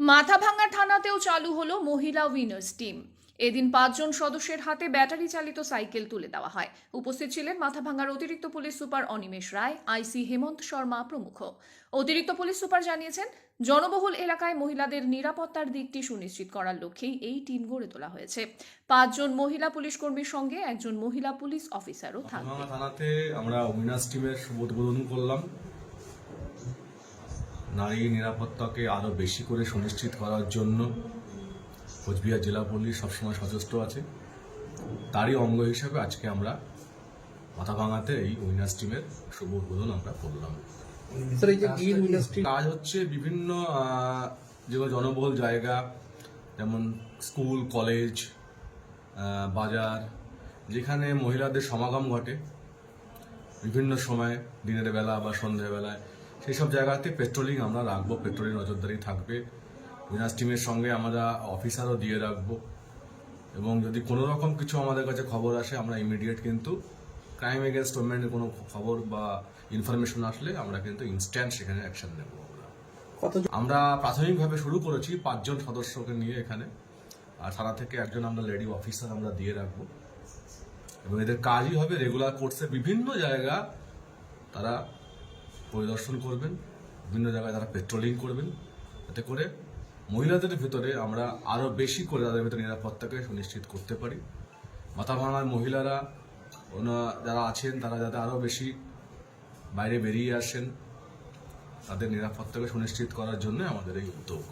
মাথাভাঙ্গা থানাতেও চালু হলো মহিলা উইনার্স টিম। এদিন পাঁচজন সদস্যের হাতে ব্যাটারি চালিত সাইকেল তুলে দেওয়া হয়। উপস্থিত ছিলেন মাথাভাঙ্গার অতিরিক্ত police super Animesh Roy, IC Hemanta Sharma প্রমুখ। অতিরিক্ত পুলিশ সুপার জানিয়েছেন, জনবহুল এলাকায় মহিলাদের নিরাপত্তার দিকটি সুনিশ্চিত করার লক্ষ্যেই এই টিম গড়ে তোলা হয়েছে। পাঁচজন মহিলা পুলিশ কর্মীর সঙ্গে একজন মহিলা পুলিশ অফিসারও থাকবে থানাতে আমরা টিমের উদ্বোধন করলাম। নারী নিরাপত্তাকে আরও বেশি করে সুনিশ্চিত করার জন্য কোচবিহার জেলা পুলিশ সবসময় সচেষ্ট আছে। তারই অঙ্গ হিসাবে আজকে আমরা মাথা ভাঙাতে এই উইনার্স টিমের শুভ উদ্বোধন আমরা করলাম। কাজ হচ্ছে বিভিন্ন যেগুলো জনবহুল জায়গা যেমন স্কুল কলেজ বাজার যেখানে মহিলাদের সমাগম ঘটে। বিভিন্ন সময় দিনের বেলা বা সন্ধ্যাবেলায়। সেই সব জায়গাতে পেট্রোলিং আমরা রাখব পেট্রোলিং নজরদারি থাকবে। উইনার্স টিমের সঙ্গে আমরা অফিসারও দিয়ে রাখব। এবং যদি কোনো রকম কিছু আমাদের কাছে খবর আসে আমরা ইমিডিয়েট কিন্তু ক্রাইম এগেনস্ট ওমেনের কোনো খবর বা ইনফরমেশন আসলে আমরা কিন্তু ইনস্ট্যান্ট সেখানে অ্যাকশন নেব আমরা। আমরা প্রাথমিকভাবে শুরু করেছি পাঁচজন সদস্যকে নিয়ে এখানে। আর সারা থেকে একজন আমরা লেডি অফিসার আমরা দিয়ে রাখব। এবং এদের কাজই হবে রেগুলার কোর্সে বিভিন্ন জায়গা তারা পরিদর্শন করবেন বিভিন্ন জায়গায় তারা পেট্রোলিং করবেন। এতে করে মহিলাদের ভিতরে আমরা আরও বেশি করে তাদের ভিতরে নিরাপত্তাকে সুনিশ্চিত করতে পারি। মাথা ভাঙার মহিলারা ওনা যারা আছেন তারা যাতে আরও বেশি বাইরে বেরিয়ে আসেন তাদের নিরাপত্তাকে সুনিশ্চিত করার জন্য আমাদের এই উদ্যোগ।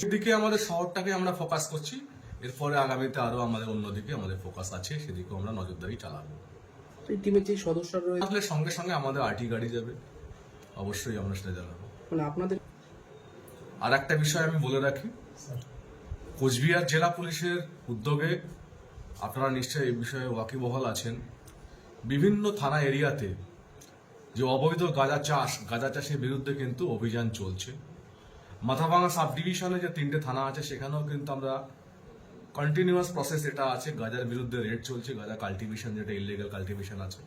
সেদিকে আমাদের শহরটাকে আমরা ফোকাস করছি। এরপরে আগামীতে আরও আমাদের অন্যদিকে আমাদের ফোকাস আছে সেদিকে আমরা নজরদারি চালাবো। সদস্যরা রয়েছে সঙ্গে সঙ্গে আমাদের আরটি গাড়ি যাবে। অবশ্যই আমরা সেটা জানাব। মানে আপনাদের আর একটা বিষয় আমি বলে রাখি। কোচবিহার জেলা পুলিশের উদ্যোগে আপনারা নিশ্চয়ই এই বিষয়ে ওয়াকিবহাল আছেন। বিভিন্ন থানা এরিয়াতে যে অবৈধ গাঁজা চাষ গাঁজা চাষের বিরুদ্ধে কিন্তু অভিযান চলছে। মাথাভাঙা সাব ডিভিশনে যে তিনটে থানা আছে সেখানেও কিন্তু আমরা কন্টিনিউয়াস প্রসেস এটা আছে। গাঁজার বিরুদ্ধে রেড চলছে গাঁজা কাল্টিভেশন যেটা ইলিগাল কাল্টিভেশন আছে।